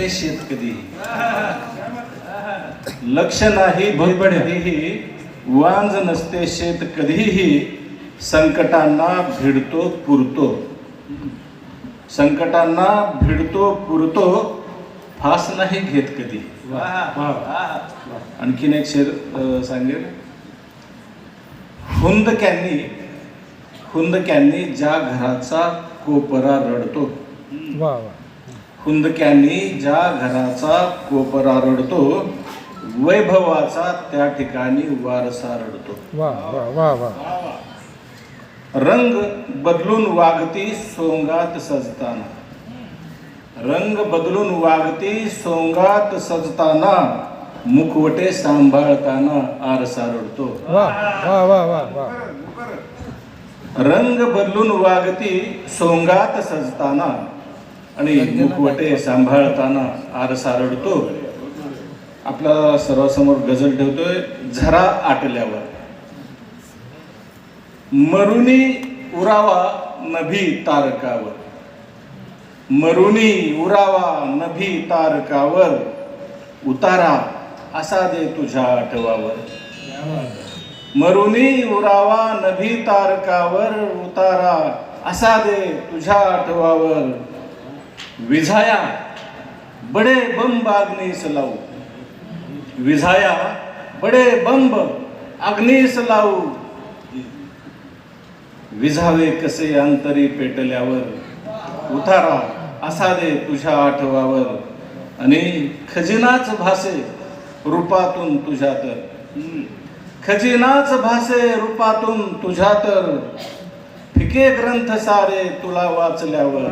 नसते शेत कधी? लक्ष नाही. कधीही वांज नसते शेत कधीही. संकटांना भिडतो पुरतो. संकटांना भिडतो पुरतो. फास नाही घेत कधी. आणखीन एक शेर सांगेल. हुंदक्यांनी हुंदक्यांनी ज्या घराचा कोपरा रडतो. हुंदक्यांनी ज्या घराचा कोपरा रडतो वैभवाचा त्या ठिकाणी वारसा रडतो. वा वा वा वा. रंग बदलून वागती सोंगात सजताना. रंग बदलून वागती सोंगात सजताना मुखवटे सांभाळताना आरसा रडतो. वा वा वा वा वा. रंग बदलून वागती सोंगात सजताना आणि मुखवटे सांभाळताना आरसा रडतो. आपला सर्वांसमोर गजल ठेवतोय झरा आटल्यावर. मरुनी उरावा नभी तारकावर. मरुनी उरावा नभी तारकावर. उतारा असा दे तुझ्या आठवावर. मरुनी उरावा नभी तारकावर. उतारा असा दे तुझ्या आठवावर. विझाया बडे बंब अग्नीस लावू. विझाया बडे बंब अग्नीस लावू. विझावे कसे अंतरी पेटल्यावर? उतारा असा दे तुझ्या आठवावर. आणि खजिनाच भासे रूपातून तुझ्या तर. खजिनाच भासे रूपातून तुझ्या तर. फिके ग्रंथ सारे तुला वाचल्यावर.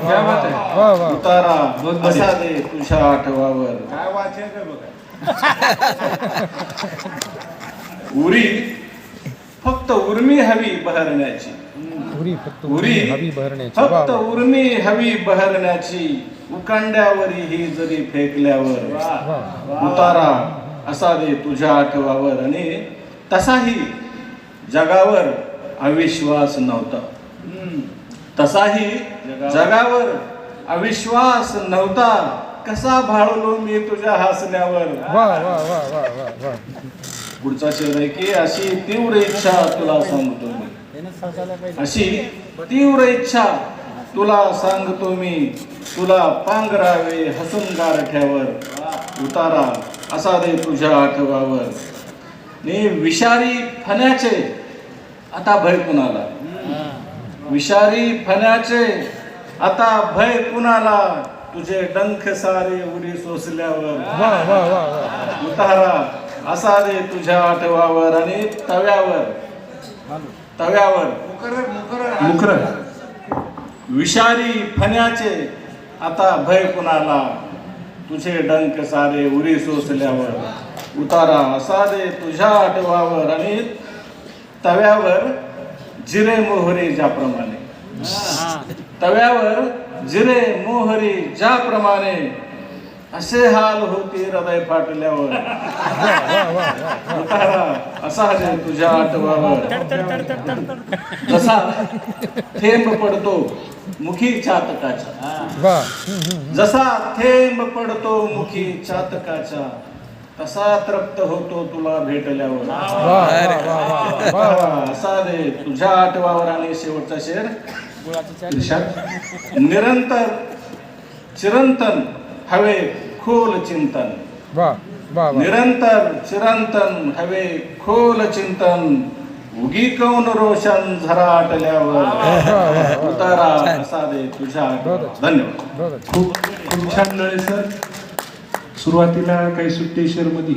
क्या बात आहे. वा वा. उतारा. असा दे तुझ्या आठवावर. काय वाचायचं बघा. उरी फक्त उर्मी हवी बहरण्याची. उरी फक्त उरी हवी भरण्याची वा फक्त उर्मी हवी बहरण्याची. उकांड्यावरी ही जरी फेकल्यावर. वा. उतारा असा दे तुझ्या आठवावर. आणि तसाही जगावर अविश्वास नव्हता. तसाही जगावर अविश्वास नव्हता. कसा भाळलो मी तुझ्या हसण्यावर? पुढचा शेर आहे की अशी तीव्र इच्छा तुला सांगतो मी. अशी तीव्र इच्छा तुला सांगतो मी. तुला पांघरावे हसून गारठ्यावर उतारा असा दे तुझ्या आठवावर. ने विषारी फण्याचे आता भय कुणाला? विषारी फण्याचे आता भय कुणाला? तुझे डंख सारे उडी सोसल्यावर. उतारा असा दे तुझ्या आठवावर आणि तव्यावर. तव्यावर. मुकर विषारी फण्याचे आता भय कुणाला? तुझे डंक सारे उरी सोसल्यावर. उतारा असा दे तुझ्या आठवावर आणि तव्यावर जिरे मोहरी ज्याप्रमाणे. तव्यावर जिरे मोहरी ज्याप्रमाणे. असे हाल होती हृदय फाटल्यावर. असा दे तुझ्या आठवावर. जसा थेंब पडतो मुखी हम्म. जसा थेंब पडतो मुखी चातकाच्या तसा तृप्त होतो तुला भेटल्यावर? असा दे तुझ्या आठवावर आणि शेवटचा शेर. निरंतर चिरंतन हवे खोल चिंतन. निरंतर चिरंतन हवे खोल चिंतन. उगी कौन रोशन झरा आटल्यावर उतारा असा दे तुझ्या. धन्यवाद. खूप खूप छान नळे सर. सुरुवातीला काही सुट्टी शेअरमध्ये